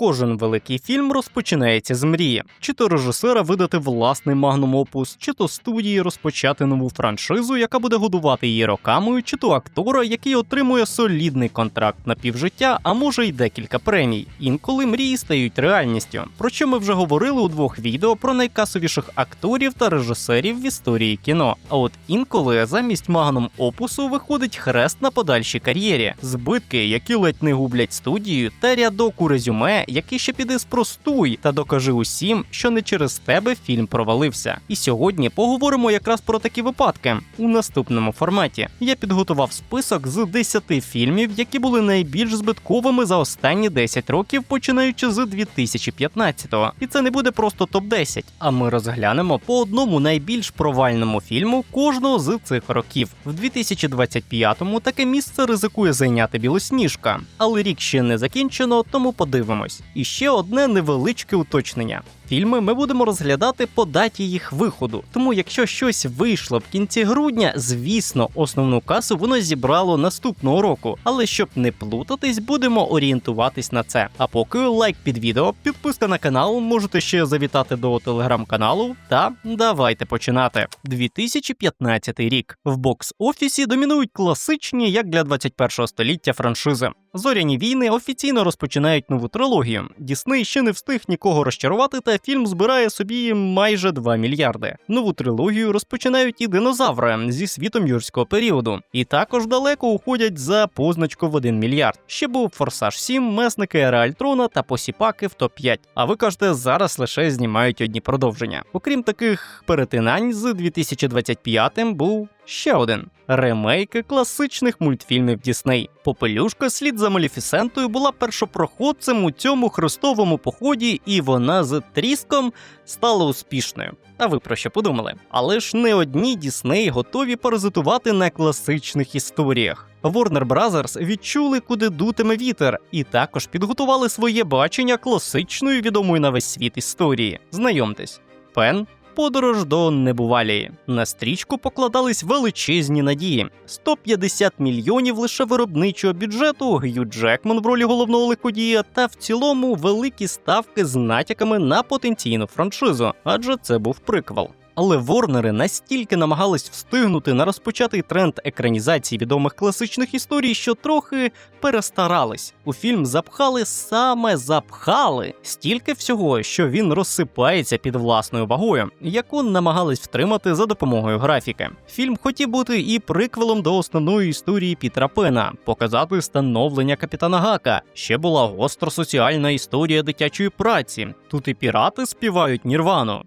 Кожен великий фільм розпочинається з мрії, чи то режисера видати власний магнум опус, чи то студії розпочати нову франшизу, яка буде годувати її роками, чи то актора, який отримує солідний контракт на півжиття, а може й декілька премій. Інколи мрії стають реальністю. Про що ми вже говорили у двох відео про найкасовіших акторів та режисерів в історії кіно. А от інколи замість магнум опусу виходить хрест на подальшій кар'єрі, збитки, які ледь не гублять студію, та рядок у резюме, який ще піде спростуй та докажи усім, що не через тебе фільм провалився. І сьогодні поговоримо якраз про такі випадки у наступному форматі. Я підготував список з 10 фільмів, які були найбільш збитковими за останні 10 років, починаючи з 2015-го. І це не буде просто топ 10 а ми розглянемо по одному найбільш провальному фільму кожного з цих років. В 2025-му таке місце ризикує зайняти білосніжка, але рік ще не закінчено, тому подивимось. І ще одне невеличке уточнення. Фільми ми будемо розглядати по даті їх виходу. Тому, якщо щось вийшло в кінці грудня, звісно, основну касу воно зібрало наступного року. Але щоб не плутатись, будемо орієнтуватись на це. А поки лайк під відео, підписка на канал, можете ще завітати до телеграм-каналу. Та давайте починати. 2015 рік в бокс-офісі домінують класичні, як для 21 століття франшизи. Зоряні війни офіційно розпочинають нову трилогію. Дісней ще не встиг нікого розчарувати, та фільм збирає собі майже 2 мільярди. Нову трилогію розпочинають і динозаври зі світом юрського періоду, і також далеко уходять за позначку в 1 мільярд. Ще був Форсаж 7, месники Ера Альтрона та посіпаки в топ 5 А ви кажете, зараз лише знімають одні продовження. Окрім таких перетинань, з 2025 був ще один ремейк класичних мультфільмів Дісней. Попелюшка слід за Маліфісентою була першопроходцем у цьому хрестовому поході, і вона з тріском стала успішною. А ви про що подумали? Але ж не одні Дісней готові паразитувати на класичних історіях. Warner Brothers відчули, куди дутиме вітер, і також підготували своє бачення класичної відомої на весь світ історії. Знайомтесь, Пен подорож до небувалії. На стрічку покладались величезні надії: 150 мільйонів лише виробничого бюджету, Гью Джекман в ролі головного лиходія, та в цілому великі ставки з натяками на потенційну франшизу, адже це був приквел. Але Ворнери настільки намагались встигнути на розпочатий тренд екранізації відомих класичних історій, що трохи перестарались. У фільм запхали саме запхали стільки всього, що він розсипається під власною вагою, яку намагались втримати за допомогою графіки. Фільм хотів бути і приквелом до основної історії Пітера Пена, показати становлення капітана Гака. Ще була гостро соціальна історія дитячої праці. Тут і пірати співають Нірвану.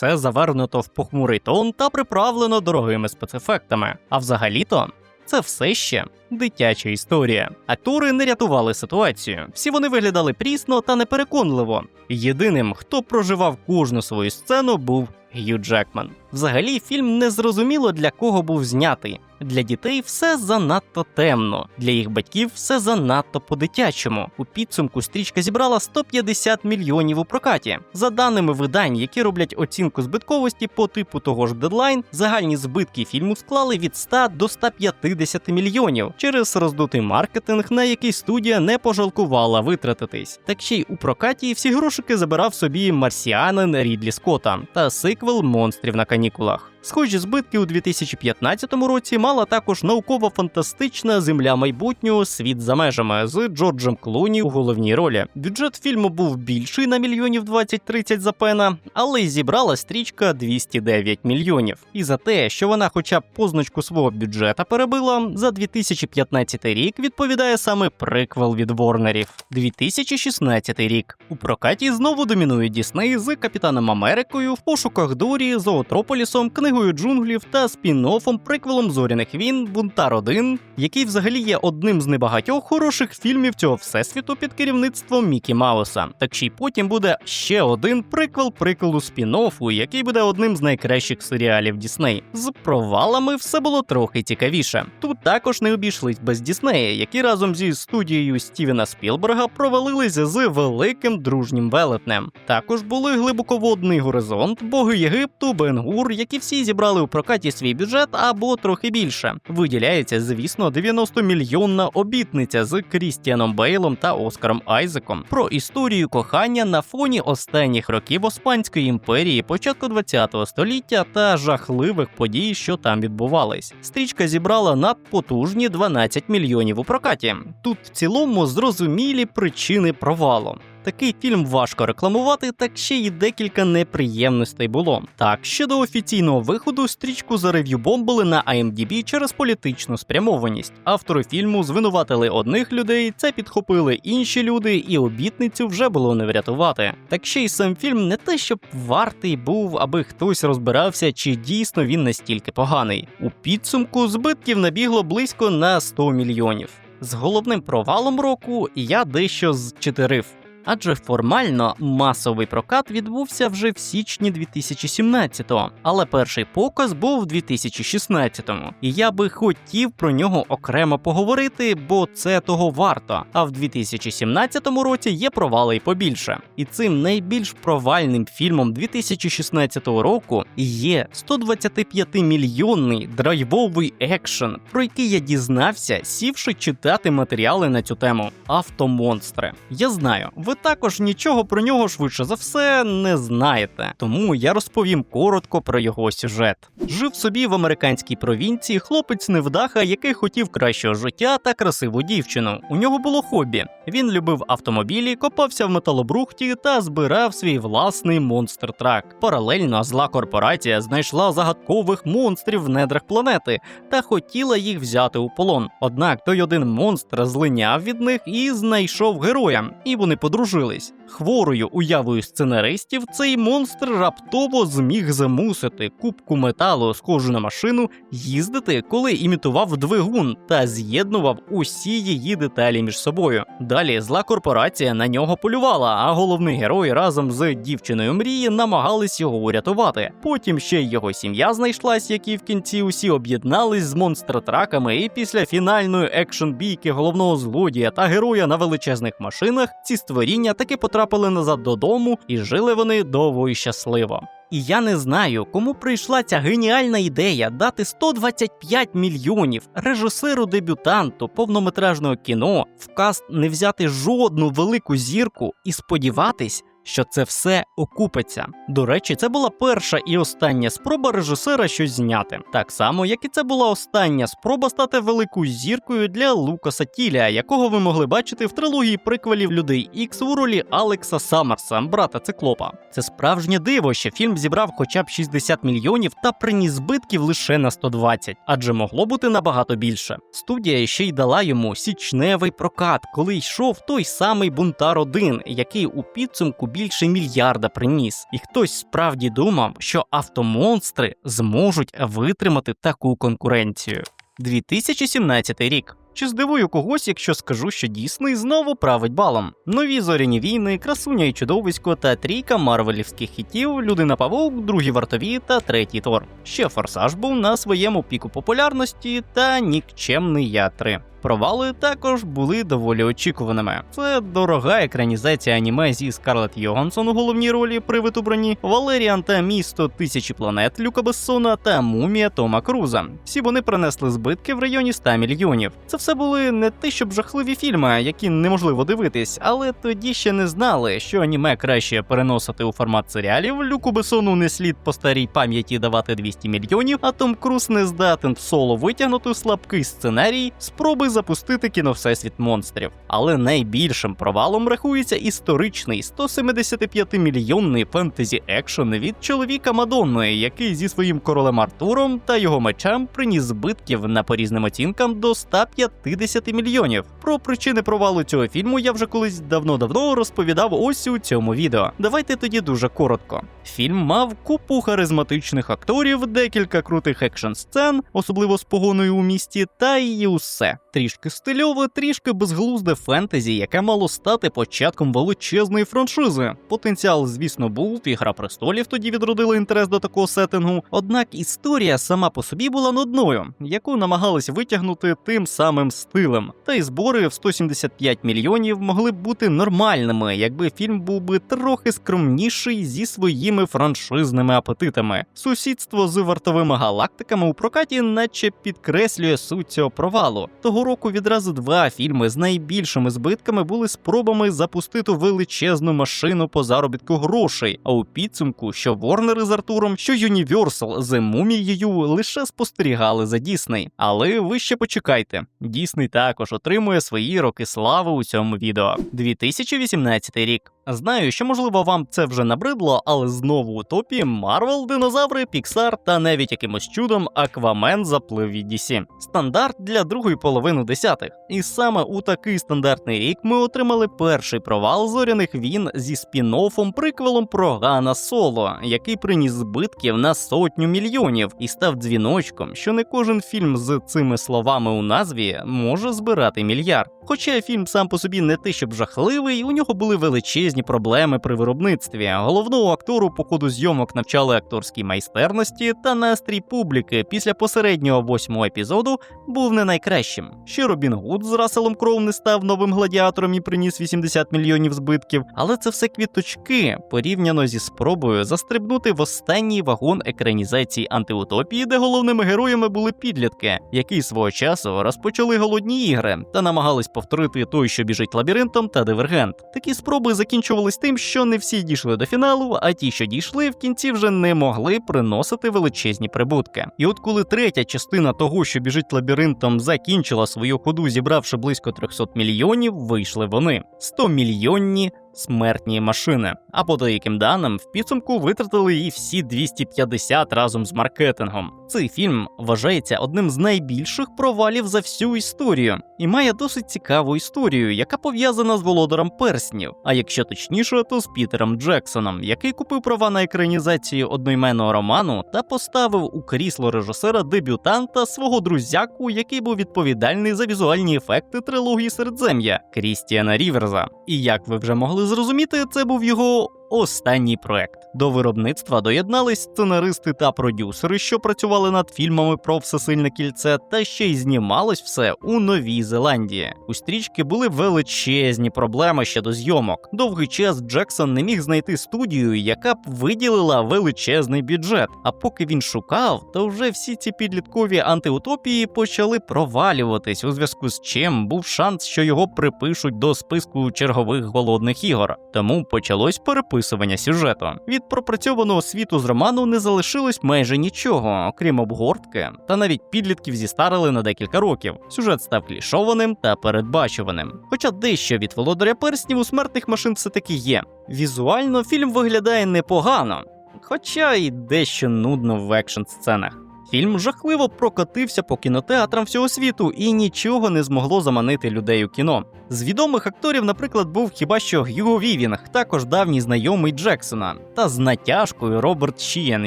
Все завернуто в похмурий тон та приправлено дорогими спецефектами. А взагалі-то це все ще дитяча історія. Актори не рятували ситуацію. Всі вони виглядали прісно та непереконливо. Єдиним, хто проживав кожну свою сцену, був Гью Джекман. Взагалі, фільм незрозуміло для кого був знятий. Для дітей все занадто темно, для їх батьків все занадто по-дитячому. У підсумку стрічка зібрала 150 мільйонів у прокаті. За даними видань, які роблять оцінку збитковості по типу того ж дедлайн, загальні збитки фільму склали від 100 до 150 мільйонів через роздутий маркетинг, на який студія не пожалкувала витратитись. Так ще й у прокаті всі грошики забирав собі марсіанин Рідлі Скотта та сиквел монстрів на канікулах. Схожі збитки у 2015 році мала також науково-фантастична земля майбутнього світ за межами з Джорджем Клуні у головній ролі. Бюджет фільму був більший на мільйонів 20-30 за пена, але й зібрала стрічка 209 мільйонів. І за те, що вона, хоча б позначку свого бюджета перебила, за 2015 рік відповідає саме приквел від Ворнерів. 2016 рік у прокаті знову домінує Дісней з Капітаном Америкою в пошуках Дорі, Зоотрополісом, книгою джунглів та спін-оффом приквелом зоряних війн Бунтар 1, який взагалі є одним з небагатьох хороших фільмів цього всесвіту під керівництвом Мікі Мауса. Так ще й потім буде ще один приквел приквелу спін-оффу, який буде одним з найкращих серіалів Дісней. З провалами все було трохи цікавіше. Тут також не обійшлись без Діснея, які разом зі студією Стівена Спілберга провалилися з великим дружнім велетнем. Також були глибоководний горизонт, боги Єгипту, Бенгур, які всі зібрали у прокаті свій бюджет або трохи більше. Виділяється, звісно, 90-мільйонна обітниця з Крістіаном Бейлом та Оскаром Айзеком про історію кохання на фоні останніх років Османської імперії, початку 20-го століття та жахливих подій, що там відбувались. Стрічка зібрала надпотужні 12 мільйонів у прокаті. Тут в цілому зрозумілі причини провалу. Такий фільм важко рекламувати, так ще й декілька неприємностей було. Так, ще до офіційного виходу стрічку за рев'ю бомбили на IMDb через політичну спрямованість. Автори фільму звинуватили одних людей, це підхопили інші люди, і обітницю вже було не врятувати. Так ще й сам фільм не те, щоб вартий був, аби хтось розбирався, чи дійсно він настільки поганий. У підсумку збитків набігло близько на 100 мільйонів. З головним провалом року я дещо зчетирив. Адже формально масовий прокат відбувся вже в січні 2017-го, але перший показ був в 2016-му. І я би хотів про нього окремо поговорити, бо це того варто. А в 2017 році є провали й побільше. І цим найбільш провальним фільмом 2016 року є 125-мільйонний драйвовий екшен, про який я дізнався, сівши читати матеріали на цю тему. Автомонстри. Я знаю, ви також нічого про нього швидше за все не знаєте, тому я розповім коротко про його сюжет. Жив собі в американській провінції хлопець невдаха, який хотів кращого життя та красиву дівчину. У нього було хобі. Він любив автомобілі, копався в металобрухті та збирав свій власний монстр трак. Паралельно зла корпорація знайшла загадкових монстрів в недрах планети та хотіла їх взяти у полон. Однак той один монстр злиняв від них і знайшов героя, і вони подружились. Хворою уявою сценаристів цей монстр раптово зміг замусити кубку металу, схожу на машину, їздити, коли імітував двигун та з'єднував усі її деталі між собою. Далі зла корпорація на нього полювала, а головний герой разом з дівчиною мрії намагались його урятувати. Потім ще його сім'я знайшлась, які в кінці усі об'єднались з монстр-траками, і після фінальної екшн бійки головного злодія та героя на величезних машинах ці створіння таки потрапили назад додому і жили вони довго і щасливо. І я не знаю, кому прийшла ця геніальна ідея дати 125 мільйонів режисеру дебютанту повнометражного кіно в каст не взяти жодну велику зірку і сподіватись. Що це все окупиться. До речі, це була перша і остання спроба режисера щось зняти, так само як і це була остання спроба стати великою зіркою для Лукаса Тіля, якого ви могли бачити в трилогії приквелів людей Ікс у ролі Алекса Саммерса, брата циклопа. Це справжнє диво, що фільм зібрав хоча б 60 мільйонів та приніс збитків лише на 120, адже могло бути набагато більше. Студія ще й дала йому січневий прокат, коли йшов той самий Бунтар 1 який у підсумку більше мільярда приніс. І хтось справді думав, що автомонстри зможуть витримати таку конкуренцію. 2017 рік. Чи здивую когось, якщо скажу, що Дісней знову править балом? Нові зоряні війни, красуня і чудовисько та трійка марвелівських хітів, людина павук, другі вартові та третій Тор. Ще форсаж був на своєму піку популярності та нікчемний я 3. Провали також були доволі очікуваними. Це дорога екранізація аніме зі Скарлетт Йогансон у головній ролі привид у броні, Валеріан та місто тисячі планет Люка Бессона та мумія Тома Круза. Всі вони принесли збитки в районі 100 мільйонів. Це все були не те, щоб жахливі фільми, які неможливо дивитись, але тоді ще не знали, що аніме краще переносити у формат серіалів. Люку Бессону не слід по старій пам'яті давати 200 мільйонів, а Том Круз не здатен в соло витягнути слабкий сценарій, спроби запустити кіно Всесвіт монстрів. Але найбільшим провалом рахується історичний 175-мільйонний фентезі екшен від чоловіка Мадонни, який зі своїм королем Артуром та його мечем приніс збитків на по різним оцінкам до 150 мільйонів. Про причини провалу цього фільму я вже колись давно-давно розповідав ось у цьому відео. Давайте тоді дуже коротко. Фільм мав купу харизматичних акторів, декілька крутих екшн сцен, особливо з погоною у місті, та і усе. Трішки стильове, трішки безглузде фентезі, яке мало стати початком величезної франшизи. Потенціал, звісно, був, і гра престолів тоді відродила інтерес до такого сеттингу. Однак історія сама по собі була нудною, яку намагались витягнути тим самим стилем. Та й збори в 175 мільйонів могли б бути нормальними, якби фільм був би трохи скромніший зі своїми франшизними апетитами. Сусідство з вартовими галактиками у прокаті, наче підкреслює суть цього провалу. Того року відразу два фільми з найбільшими збитками були спробами запустити величезну машину по заробітку грошей. А у підсумку, що Ворнери з Артуром, що Юніверсал з Мумією лише спостерігали за Дісней. Але ви ще почекайте. Дісней також отримує свої роки слави у цьому відео. 2018 рік. Знаю, що можливо вам це вже набридло, але знову у топі Марвел, динозаври, Піксар та навіть якимось чудом Аквамен заплив від DC. Стандарт для другої половини десятих. І саме у такий стандартний рік ми отримали перший провал зоряних війн зі спін-оффом приквелом про Гана Соло, який приніс збитків на сотню мільйонів і став дзвіночком, що не кожен фільм з цими словами у назві може збирати мільярд. Хоча фільм сам по собі не те, щоб жахливий, у нього були величезні проблеми при виробництві. Головного актору по ходу зйомок навчали акторській майстерності, та настрій публіки після посереднього восьмого епізоду був не найкращим. Ще Робін Гуд з Расселом Кроу не став новим гладіатором і приніс 80 мільйонів збитків, але це все квіточки порівняно зі спробою застрибнути в останній вагон екранізації антиутопії, де головними героями були підлітки, які свого часу розпочали голодні ігри та намагались повторити той, що біжить лабіринтом, та дивергент. Такі спроби закінчувались тим, що не всі дійшли до фіналу, а ті, що дійшли, в кінці вже не могли приносити величезні прибутки. І от коли третя частина того, що біжить лабіринтом, закінчила свою ходу, зібравши близько 300 мільйонів, вийшли вони 100 мільйонні. Смертні машини, а по деяким даним в підсумку витратили і всі 250 разом з маркетингом. Цей фільм вважається одним з найбільших провалів за всю історію і має досить цікаву історію, яка пов'язана з володарем перснів. А якщо точніше, то з Пітером Джексоном, який купив права на екранізацію одноіменного роману та поставив у крісло режисера дебютанта свого друзяку, який був відповідальний за візуальні ефекти трилогії Середзем'я Крістіана Ріверза. І як ви вже могли зрозуміти, це був його останній проект. До виробництва доєднались сценаристи та продюсери, що працювали над фільмами про всесильне кільце, та ще й знімалось все у Новій Зеландії. У стрічки були величезні проблеми щодо зйомок. Довгий час Джексон не міг знайти студію, яка б виділила величезний бюджет. А поки він шукав, то вже всі ці підліткові антиутопії почали провалюватись, у зв'язку з чим був шанс, що його припишуть до списку чергових голодних ігор. Тому почалось переписування сюжету. Від пропрацьованого світу з роману не залишилось майже нічого, окрім обгортки, та навіть підлітків зістарили на декілька років. Сюжет став клішованим та передбачуваним. Хоча дещо від володаря перснів у смертних машин все таки є. Візуально фільм виглядає непогано, хоча й дещо нудно в екшн сценах. Фільм жахливо прокотився по кінотеатрам всього світу і нічого не змогло заманити людей у кіно. З відомих акторів, наприклад, був хіба що Гюго Вівінг, також давній знайомий Джексона, та з натяжкою Роберт Шієн,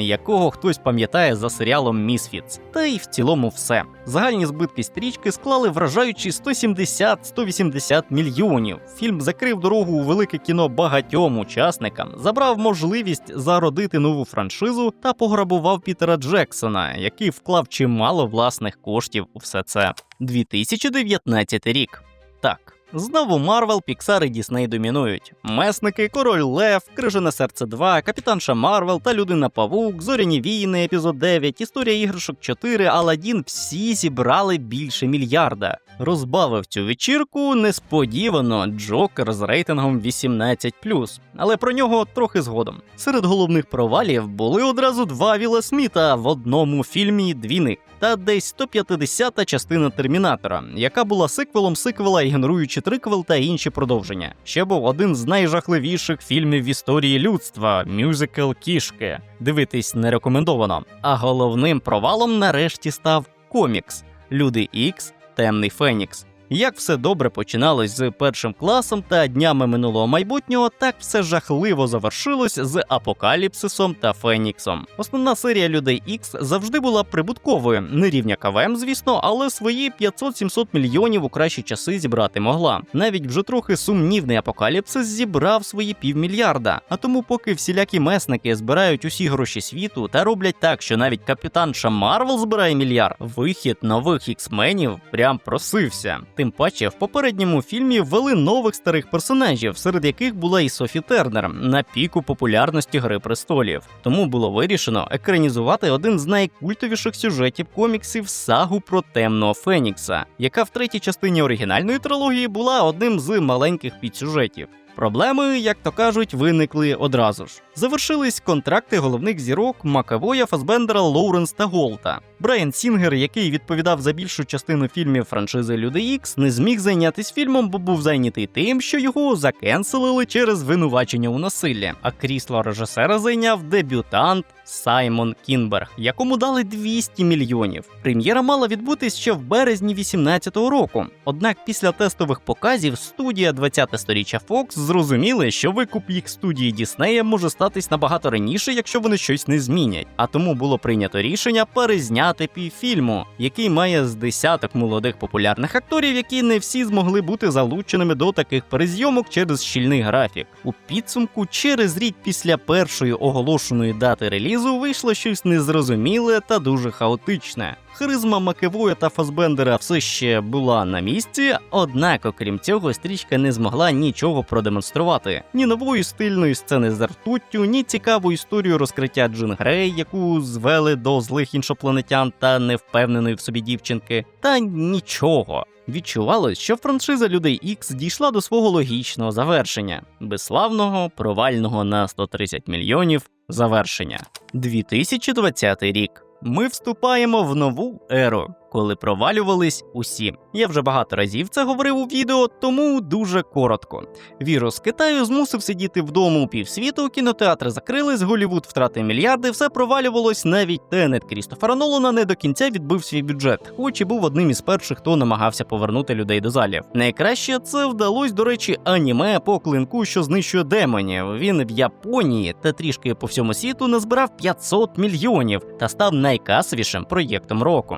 якого хтось пам'ятає за серіалом Місфіц. Та й в цілому все. Загальні збитки стрічки склали вражаючі 170-180 мільйонів. Фільм закрив дорогу у велике кіно багатьом учасникам, забрав можливість зародити нову франшизу та пограбував Пітера Джексона, який вклав чимало власних коштів у все це. 2019 рік. Так. Знову Марвел, Піксар і Дісней домінують. Месники, Король Лев, Крижане серце 2, Капітанша Марвел та Людина Павук, Зоряні війни, епізод 9, Історія іграшок 4, Аладдін всі зібрали більше мільярда. Розбавив цю вечірку несподівано Джокер з рейтингом 18+, але про нього трохи згодом. Серед головних провалів були одразу два Віла Сміта в одному фільмі Двійник та десь 150-та частина Термінатора, яка була сиквелом сиквела, ігноруючи триквел та інші продовження. Ще був один з найжахливіших фільмів в історії людства мюзикл Кішки. Дивитись не рекомендовано. А головним провалом нарешті став комікс Люди Ікс Темний Фенікс. Як все добре починалось з першим класом та днями минулого майбутнього, так все жахливо завершилось з апокаліпсисом та Феніксом. Основна серія людей Ікс завжди була прибутковою, не рівня КВМ, звісно, але свої 500-700 мільйонів у кращі часи зібрати могла. Навіть вже трохи сумнівний апокаліпсис зібрав свої півмільярда. А тому, поки всілякі месники збирають усі гроші світу та роблять так, що навіть капітанша Марвел збирає мільярд, вихід нових іксменів прям просився. Тим паче, в попередньому фільмі ввели нових старих персонажів, серед яких була і Софі Тернер на піку популярності Гри престолів. Тому було вирішено екранізувати один з найкультовіших сюжетів коміксів сагу про темного Фенікса, яка в третій частині оригінальної трилогії була одним з маленьких підсюжетів. Проблеми, як то кажуть, виникли одразу ж. Завершились контракти головних зірок Макавоя, Фасбендера, Лоуренс та Голта. Брайан Сінгер, який відповідав за більшу частину фільмів франшизи Люди Ікс, не зміг зайнятися фільмом, бо був зайнятий тим, що його закенселили через звинувачення у насиллі. А крісло режисера зайняв дебютант Саймон Кінберг, якому дали 200 мільйонів. Прем'єра мала відбутись ще в березні 18-го року. Однак після тестових показів студія 20-те сторіччя Fox зрозуміли, що викуп їх студії Діснея може статись набагато раніше, якщо вони щось не змінять. А тому було прийнято рішення перезняти півфільму, який має з десяток молодих популярних акторів, які не всі змогли бути залученими до таких перезйомок через щільний графік. У підсумку, через рік після першої оголошеної дати релізу вийшло щось незрозуміле та дуже хаотичне. Харизма Макевоя та Фасбендера все ще була на місці, однак, окрім цього, стрічка не змогла нічого продемонструвати: ні нової стильної сцени з ртуттю, ні цікаву історію розкриття Джин Грей, яку звели до злих іншопланетян та невпевненої в собі дівчинки, та нічого. Відчувалось, що франшиза людей Ікс дійшла до свого логічного завершення безславного, провального на 130 мільйонів завершення. 2020 рік. Ми вступаємо в нову еру, коли провалювались усі. Я вже багато разів це говорив у відео, тому дуже коротко. Вірус Китаю змусив сидіти вдома у півсвіту, кінотеатри закрились, Голівуд втратив мільярди, все провалювалось. Навіть Тенет Крістофера Нолана не до кінця відбив свій бюджет, хоч і був одним із перших, хто намагався повернути людей до залів. Найкраще це вдалось, до речі, аніме по клинку, що знищує демонів. Він в Японії та трішки по всьому світу назбирав 500 мільйонів та став найкасовішим проєктом року.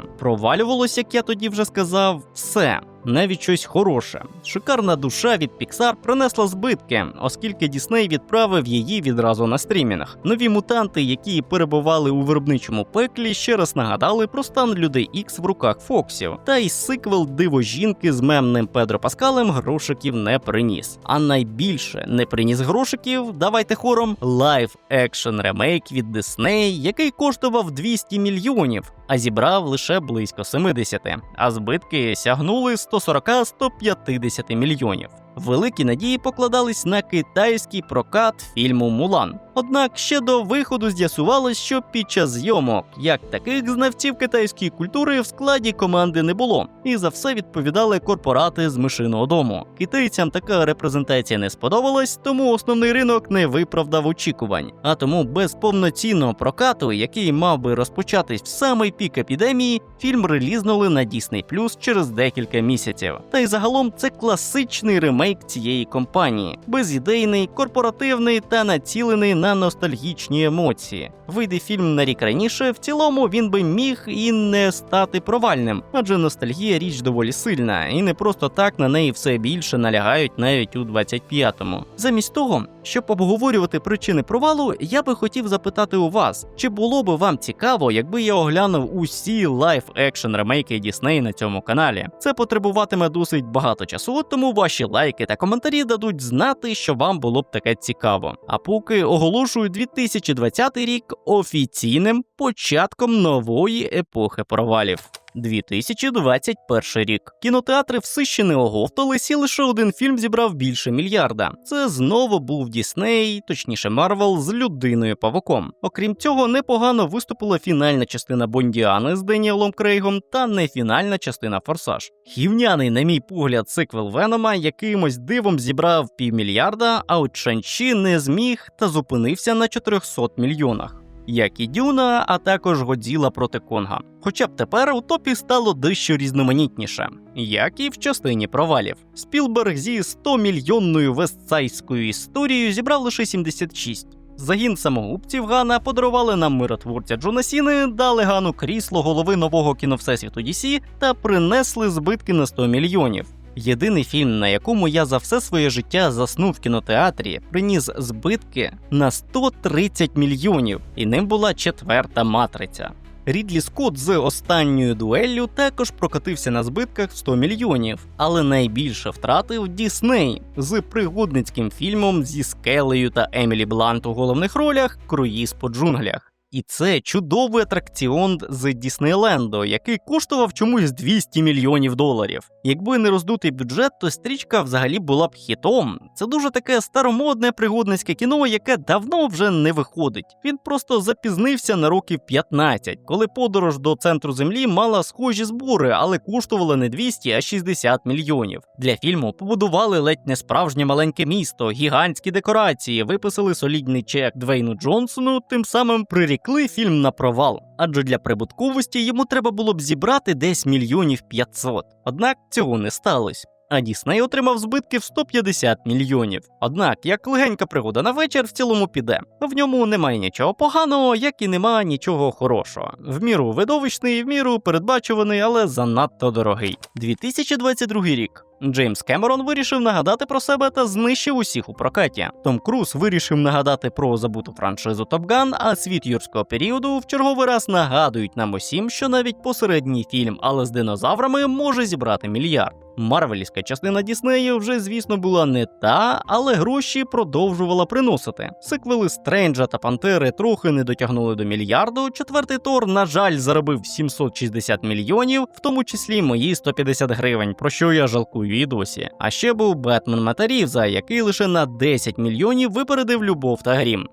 Провалювалось, як я тоді вже сказав, все. Навіть щось хороше. Шикарна душа від Pixar принесла збитки, оскільки Дісней відправив її відразу на стрімінг. Нові мутанти, які перебували у виробничому пеклі, ще раз нагадали про стан людей Ікс в руках Фоксів. Та й сиквел Диво жінки з мемним Педро Паскалем грошиків не приніс. А найбільше не приніс грошиків. Давайте хором лайв екшн ремейк від Дисней, який коштував 200 мільйонів, а зібрав лише близько 70, а збитки сягнули 140-150 мільйонів. Великі надії покладались на китайський прокат фільму Мулан. Однак ще до виходу з'ясувалось, що під час зйомок як таких знавців китайської культури в складі команди не було, і за все відповідали корпорати з мишиного дому. Китайцям така репрезентація не сподобалась, тому основний ринок не виправдав очікувань. А тому без повноцінного прокату, який мав би розпочатись в самий пік епідемії, фільм релізнули на Disney Plus через декілька місяців. Та й загалом це класичний ремейк цієї компанії, безідейний, корпоративний та націлений на ностальгічні емоції. Вийде фільм на рік раніше, в цілому він би міг і не стати провальним, адже ностальгія річ доволі сильна, і не просто так на неї все більше налягають навіть у 25-му. Замість того, щоб обговорювати причини провалу, я би хотів запитати у вас, чи було би вам цікаво, якби я оглянув усі лайф екшн ремейки Дісней на цьому каналі. Це потребуватиме досить багато часу, тому ваші лайки та коментарі дадуть знати, що вам було б таке цікаво. А поки оголошую 2020 рік офіційним початком нової епохи провалів. 2021 рік. Кінотеатри все ще не оговтались, і лише один фільм зібрав більше мільярда. Це знову був Дісней, точніше Марвел, з людиною павуком. Окрім цього, непогано виступила фінальна частина Бондіани з Деніелом Крейгом та нефінальна частина Форсаж. Гівняний, на мій погляд, сиквел Венома якимось дивом зібрав півмільярда, а от Шанчі не зміг та зупинився на 400 мільйонах. Як і Дюна, а також Годзіла проти Конга. Хоча б тепер у топі стало дещо різноманітніше, як і в частині провалів. Спілберг зі 100 мільйонною вестсайською історією зібрав лише 76. Загін самогубців Гана подарували нам миротворця Джона Сіни, дали Гану крісло голови нового кіновсесвіту DC та принесли збитки на 100 мільйонів. Єдиний фільм, на якому я за все своє життя заснув в кінотеатрі, приніс збитки на 130 мільйонів, і ним була четверта матриця. Рідлі Скотт з останньою дуеллю також прокатився на збитках в 100 мільйонів, але найбільше втратив Дісней з пригодницьким фільмом зі Скелею та Емілі Блант у головних ролях Круїз по джунглях. І це чудовий атракціон з Діснейленду, який коштував чомусь 200 мільйонів доларів. Якби не роздутий бюджет, то стрічка взагалі була б хітом. Це дуже таке старомодне пригодницьке кіно, яке давно вже не виходить. Він просто запізнився на років 15, коли подорож до центру землі мала схожі збори, але коштувала не 200, а 60 мільйонів. Для фільму побудували ледь не справжнє маленьке місто, гігантські декорації, виписали солідний чек Двейну Джонсону, тим самим прирікли фільм на провал. Адже для прибутковості йому треба було б зібрати десь мільйонів 500. Однак цього не сталося. А Дісней отримав збитки в 150 мільйонів. Однак, як легенька пригода на вечір в цілому піде. В ньому немає нічого поганого, як і нема нічого хорошого. В міру видовищний, в міру передбачуваний, але занадто дорогий. 2022 рік. Джеймс Кемерон вирішив нагадати про себе та знищив усіх у прокаті. Том Круз вирішив нагадати про забуту франшизу Топ Ган, а світ юрського періоду в черговий раз нагадують нам усім, що навіть посередній фільм, але з динозаврами може зібрати мільярд. Марвелівська частина Діснею вже, звісно, була не та, але гроші продовжувала приносити. Сиквели Стренджа та Пантери трохи не дотягнули до мільярду. Четвертий Тор, на жаль, заробив 760 мільйонів, в тому числі мої 150 гривень, про що я жалкую і досі. А ще був Бетмен Матарів, за який лише на 10 мільйонів випередив любов та грім.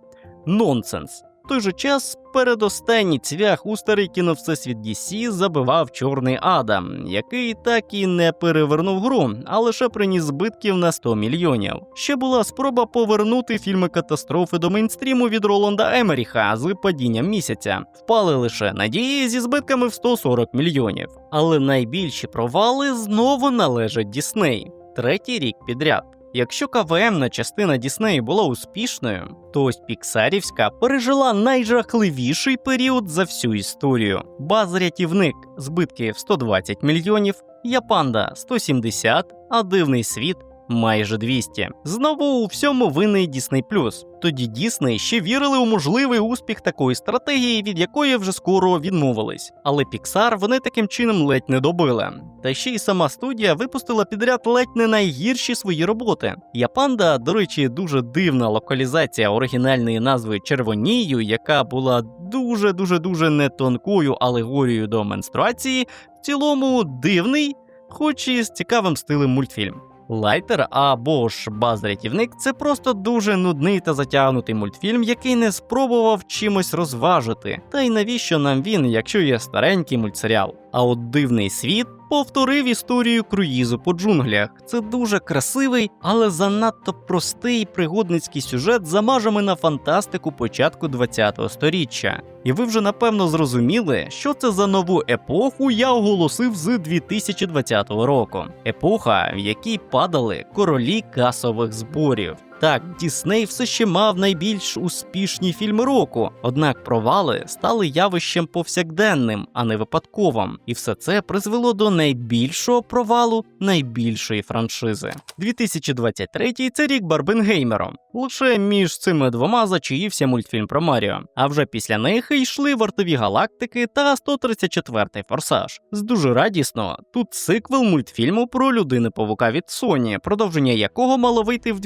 Нонсенс. В той же час передостанній цвях у старий кіновсесвіт DC забивав Чорний Адам, який так і не перевернув гру, а лише приніс збитків на 100 мільйонів. Ще була спроба повернути фільми катастрофи до мейнстріму від Роланда Емеріха з падінням місяця. Впали лише надії зі збитками в 140 мільйонів. Але найбільші провали знову належать Дісней третій рік підряд. Якщо КВМна частина Діснеї була успішною, то ось Піксарівська пережила найжахливіший період за всю історію. Баз рятівник збитки в 120 мільйонів, Япанда 170, а дивний світ майже 200. Знову у всьому винний Плюс. Тоді Дісней ще вірили у можливий успіх такої стратегії, від якої вже скоро відмовились. Але Pixar вони таким чином ледь не добили. Та ще й сама студія випустила підряд ледь не найгірші свої роботи. Япанда, до речі, дуже дивна локалізація оригінальної назви Червонію, яка була дуже дуже дуже не тонкою алегорією до менструації. В цілому дивний, хоч і з цікавим стилем мультфільм. Лайтер або ж Баз рятівник це просто дуже нудний та затягнутий мультфільм, який не спробував чимось розважити. Та й навіщо нам він, якщо є старенький мультсеріал? А от дивний світ повторив історію круїзу по джунглях. Це дуже красивий, але занадто простий пригодницький сюжет з замажами на фантастику початку 20-го сторіччя. І ви вже напевно зрозуміли, що це за нову епоху я оголосив з 2020 року. Епоха, в якій падали королі касових зборів. Так, Дісней все ще мав найбільш успішні фільми року, однак провали стали явищем повсякденним, а не випадковим. І все це призвело до найбільшого провалу найбільшої франшизи. 2023 це рік Барбенгеймеру. Лише між цими двома зачаївся мультфільм про Маріо. А вже після них йшли вартові галактики та 134-й форсаж. З дуже радісно, тут сиквел мультфільму про людини павука від Sony, продовження якого мало вийти в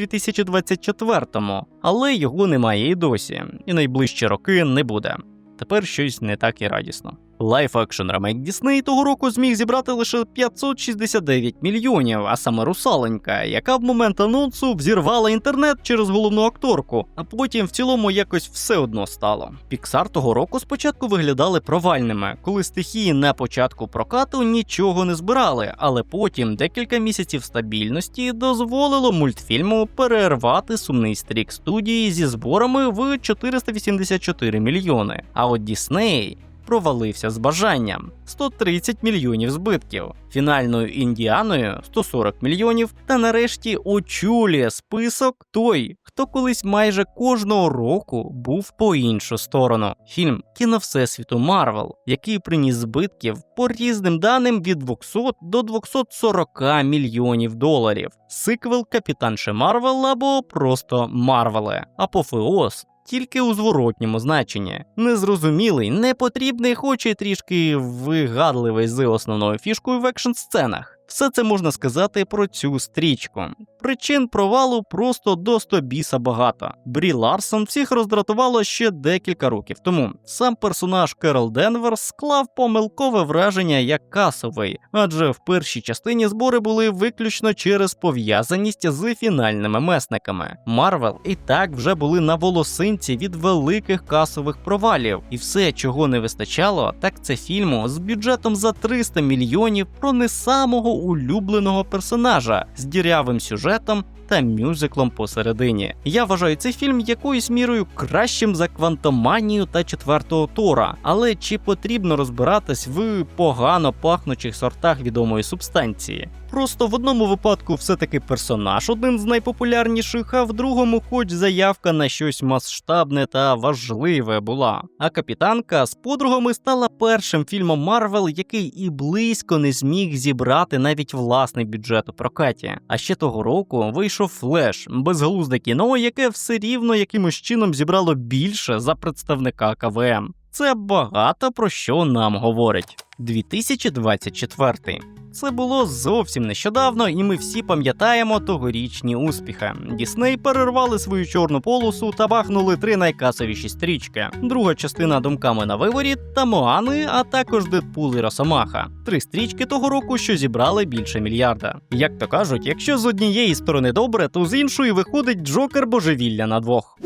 2024-му, але його немає і досі, і найближчі роки не буде. Тепер щось не так і радісно. Лайф-екшн ремейк Дісней того року зміг зібрати лише 569 мільйонів, а саме русаленька, яка в момент анонсу взірвала інтернет через головну акторку, а потім в цілому якось все одно стало. Піксар того року спочатку виглядали провальними, коли стихії на початку прокату нічого не збирали, але потім декілька місяців стабільності дозволило мультфільму перервати сумний стрік студії зі зборами в 484 мільйони. А от Дісней провалився з бажанням 130 мільйонів збитків, фінальною індіаною 140 мільйонів, та нарешті очолює список той, хто колись майже кожного року був по іншу сторону. Фільм Кіно Всесвіту Марвел, який приніс збитків по різним даним від 200 до 240 мільйонів доларів. Сиквел Капітанши Марвел або просто Марвеле. Апофеоз тільки у зворотньому значенні. Незрозумілий, непотрібний, хоч і трішки вигадливий з основною фішкою в екшн сценах. Все це можна сказати про цю стрічку. Причин провалу просто до стобіса багато. Брі Ларсон всіх роздратувало ще декілька років тому. Сам персонаж Керол Денвер склав помилкове враження як касовий, адже в першій частині збори були виключно через пов'язаність з фінальними месниками. Марвел і так вже були на волосинці від великих касових провалів, і все, чого не вистачало, так це фільму з бюджетом за 300 мільйонів про не самого улюбленого персонажа з дірявим сюжетом та мюзиклом посередині. Я вважаю цей фільм якоюсь мірою кращим за квантоманію та четвертого Тора. Але чи потрібно розбиратись в погано пахнучих сортах відомої субстанції? Просто в одному випадку все-таки персонаж один з найпопулярніших, а в другому, хоч заявка на щось масштабне та важливе була. А капітанка з подругами стала першим фільмом Марвел, який і близько не зміг зібрати навіть власний бюджет у прокаті. А ще того року вийшов флеш, безглузде кіно, яке все рівно якимось чином зібрало більше за представника КВМ. Це багато про що нам говорить. 2024. Це було зовсім нещодавно, і ми всі пам'ятаємо тогорічні успіхи. Дісней перервали свою чорну полосу та бахнули три найкасовіші стрічки. Друга частина думками на виворіт та Моани, а також Дедпул і Росомаха. Три стрічки того року, що зібрали більше мільярда. Як то кажуть, якщо з однієї сторони добре, то з іншої виходить Джокер божевілля на двох.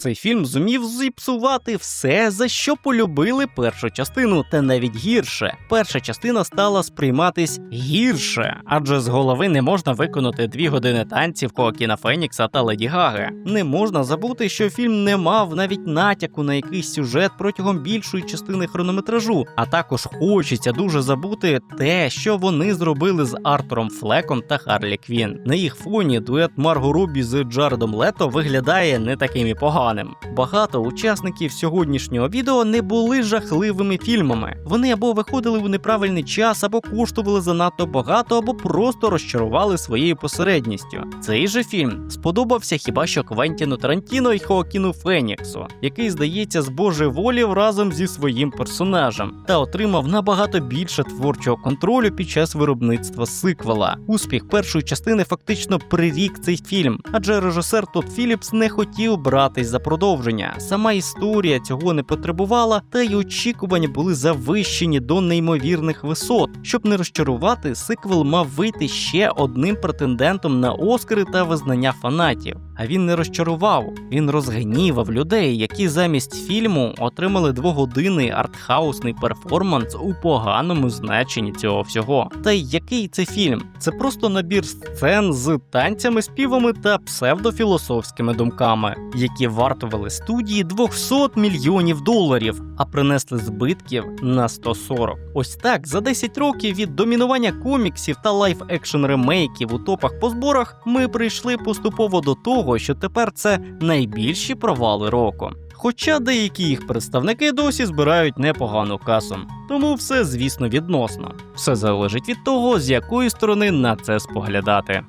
Цей фільм зумів зіпсувати все, за що полюбили першу частину, та навіть гірше. Перша частина стала сприйматись гірше, адже з голови не можна виконати дві години танців Хоакіна Фенікса та Леді Гаги. Не можна забути, що фільм не мав навіть натяку на якийсь сюжет протягом більшої частини хронометражу. А також хочеться дуже забути те, що вони зробили з Артуром Флеком та Харлі Квін. На їх фоні дует Марго Рубі з Джаредом Лето виглядає не таким і поганим. Багато учасників сьогоднішнього відео не були жахливими фільмами. Вони або виходили у неправильний час, або коштували занадто багато, або просто розчарували своєю посередністю. Цей же фільм сподобався хіба що Квентіну Тарантіно і Хоакіну Феніксу, який здається збожеволів разом зі своїм персонажем, та отримав набагато більше творчого контролю під час виробництва сиквела. Успіх першої частини фактично прирік цей фільм, адже режисер Тодд Філіпс не хотів братись за продовження. Сама історія цього не потребувала, та й очікування були завищені до неймовірних висот. Щоб не розчарувати, сиквел мав вийти ще одним претендентом на Оскари та визнання фанатів. А він не розчарував, він розгнівав людей, які замість фільму отримали двогодинний артхаусний перформанс у поганому значенні цього всього. Та й який це фільм? Це просто набір сцен з танцями, співами та псевдофілософськими думками, які вартували студії 200 мільйонів доларів, а принесли збитків на 140. Ось так за 10 років від домінування коміксів та лайф-екшн ремейків у топах по зборах ми прийшли поступово до того, що тепер це найбільші провали року. Хоча деякі їх представники досі збирають непогану касу. Тому все, звісно, відносно. Все залежить від того, з якої сторони на це споглядати.